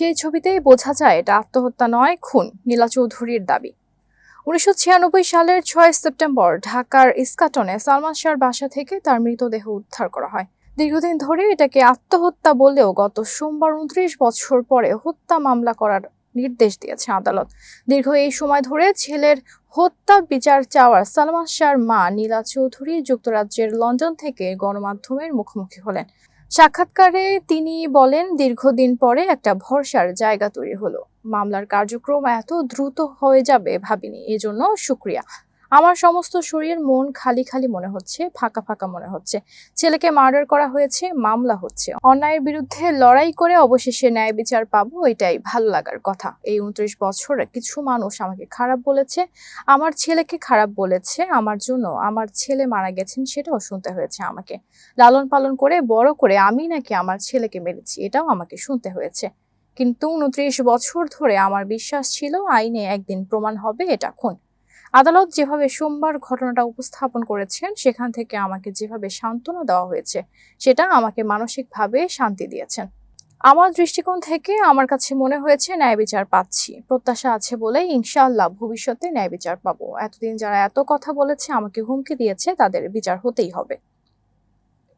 সেই ছবিতেই বোঝা যায়, এটা আত্মহত্যা নয়, খুন, নীলা চৌধুরীর দাবি। উনিশশো ছিয়ানব্বই সালের ছয় সেপ্টেম্বর ঢাকার ইস্কাটনে সালমান শাহর বাসা থেকে তার মৃতদেহ উদ্ধার করা হয়। দীর্ঘদিন ধরে এটাকে আত্মহত্যা বললেও গত সোমবার উনত্রিশ বছর পরে হত্যা মামলা করার নির্দেশ দিয়েছে আদালত। দীর্ঘ এই সময় ধরে ছেলের হত্যা বিচার চাওয়ার সালমান শাহর মা নীলা চৌধুরী যুক্তরাজ্যের লন্ডন থেকে গণমাধ্যমের মুখোমুখি হলেন। সাক্ষাৎকারে তিনি বলেন, দীর্ঘদিন পরে একটা ভরসার জায়গা তৈরি হলো। মামলার কার্যক্রম এত দ্রুত হয়ে যাবে ভাবিনি। এজন্য শুক্রিয়া। আমার সমস্ত শরীর মন খালি খালি মনে হচ্ছে, ফাঁকা ফাঁকা মনে হচ্ছে। ছেলেকে মার্ডার করা হয়েছে, মামলা হচ্ছে। অন্যায়ের বিরুদ্ধে লড়াই করে অবশেষে ন্যায় বিচার পাবো, এটাই ভালো লাগার কথা। এই উনত্রিশ বছরে কিছু মানুষ আমাকে খারাপ বলেছে, আমার ছেলেকে খারাপ বলেছে, আমার জন্য আমার ছেলে মারা গেছেন সেটাও শুনতে হয়েছে আমাকে। লালন পালন করে, বড় করে আমি নাকি আমার ছেলেকে মেরেছি, এটাও আমাকে শুনতে হয়েছে। কিন্তু উনত্রিশ বছর ধরে আমার বিশ্বাস ছিল, আইনে একদিন প্রমাণ হবে, এটা খুন। আদালত যেভাবে সোমবার ঘটনাটা উপস্থাপন করেছেন, সেখান থেকে আমাকে যেভাবে সান্ত্বনা দেওয়া হয়েছে, সেটা আমাকে মানসিকভাবে শান্তি দিয়েছেন। আমার দৃষ্টিকোণ থেকে আমার কাছে মনে হয়েছে, ন্যায় বিচার পাচ্ছি। প্রত্যাশা আছে বলে ইনশাআল্লাহ ভবিষ্যতে ন্যায় বিচার পাবো। এতদিন যারা এত কথা বলেছে, আমাকে হুমকি দিয়েছে, তাদের বিচার হতেই হবে।